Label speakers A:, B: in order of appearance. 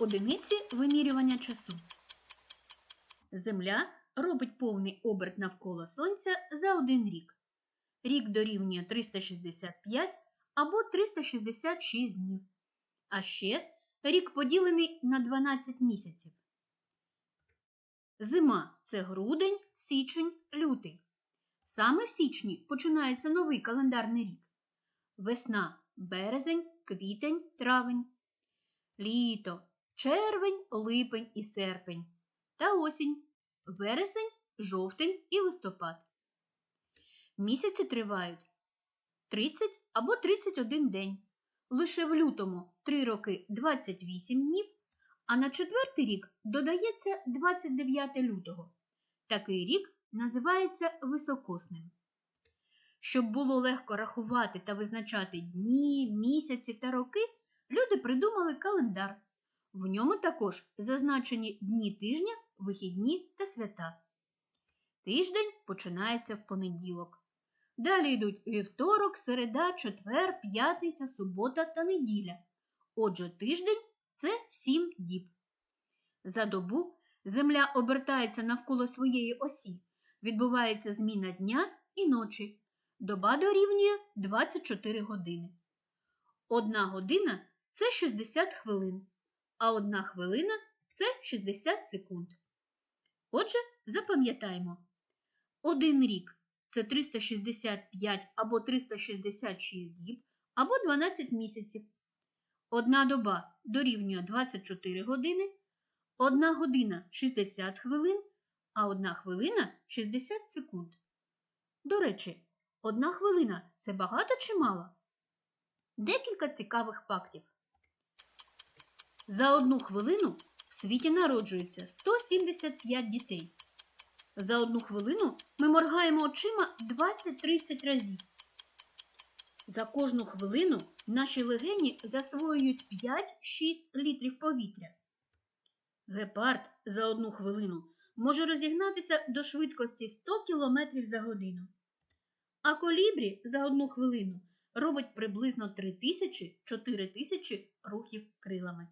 A: Одиниці вимірювання часу. Земля робить повний оберт навколо Сонця за один рік. Рік дорівнює 365 або 366 днів. А ще рік поділений на 12 місяців. Зима це грудень, січень, лютий. Саме в січні починається новий календарний рік. Весна березень, квітень, травень. Літо червень, липень і серпень. Та осінь вересень, жовтень і листопад. Місяці тривають 30 або 31 день. Лише в лютому 3 роки 28 днів, а на четвертий рік додається 29 лютого. Такий рік називається високосним. Щоб було легко рахувати та визначати дні, місяці та роки, люди придумали календар. В ньому також зазначені дні тижня, вихідні та свята. Тиждень починається в понеділок. Далі йдуть вівторок, середа, четвер, п'ятниця, субота та неділя. Отже, тиждень це сім діб. За добу земля обертається навколо своєї осі. Відбувається зміна дня і ночі. Доба дорівнює 24 години. Одна година це 60 хвилин, а одна хвилина це 60 секунд. Отже, запам'ятаємо. Один рік це 365 або 366 діб, або 12 місяців. Одна доба дорівнює 24 години, одна година 60 хвилин, а одна хвилина 60 секунд. До речі, одна хвилина це багато чи мало? Декілька цікавих фактів. За одну хвилину в світі народжується 175 дітей. За одну хвилину ми моргаємо очима 20-30 разів. За кожну хвилину наші легені засвоюють 5-6 літрів повітря. Гепард за одну хвилину може розігнатися до швидкості 100 км за годину. А колібрі за одну хвилину робить приблизно 3000-4000 рухів крилами.